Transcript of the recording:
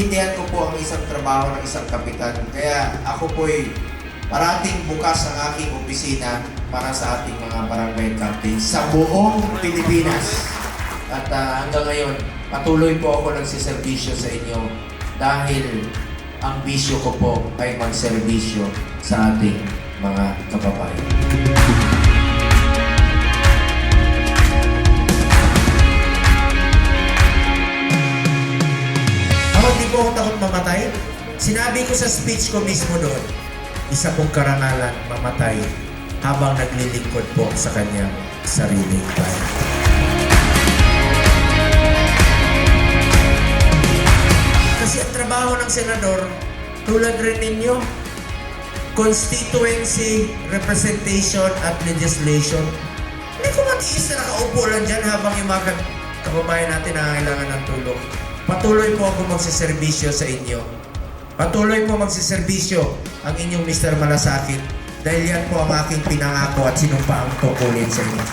naiintindihan ko po ang isang trabaho ng isang kapitan. Kaya ako po'y parating bukas ang aking opisina para sa ating mga barangay captains sa buong Pilipinas. At ah, hanggang ngayon, patuloy po ako nagsiservisyo sa inyo dahil ang bisyo ko po ay magserbisyo sa ating mga kababayan. Po ako takot mamatay. Sinabi ko sa speech ko mismo doon, isa pong karangalan mamatay habang naglilingkod po sa kanyang sariling bayan. Kasi ang trabaho ng senador, tulad rin ninyo, constituency, representation, at legislation. Hindi ko matiis na nakaupo lang dyan habang yung mga ka- kababayan natin nangangailangan ng tulong. Patuloy po ako magsiservisyo sa inyo. Patuloy po magsiservisyo ang inyong Mr. Malasakit dahil yan po ang aking pinangako at sinumpaang tungkulin sa inyo.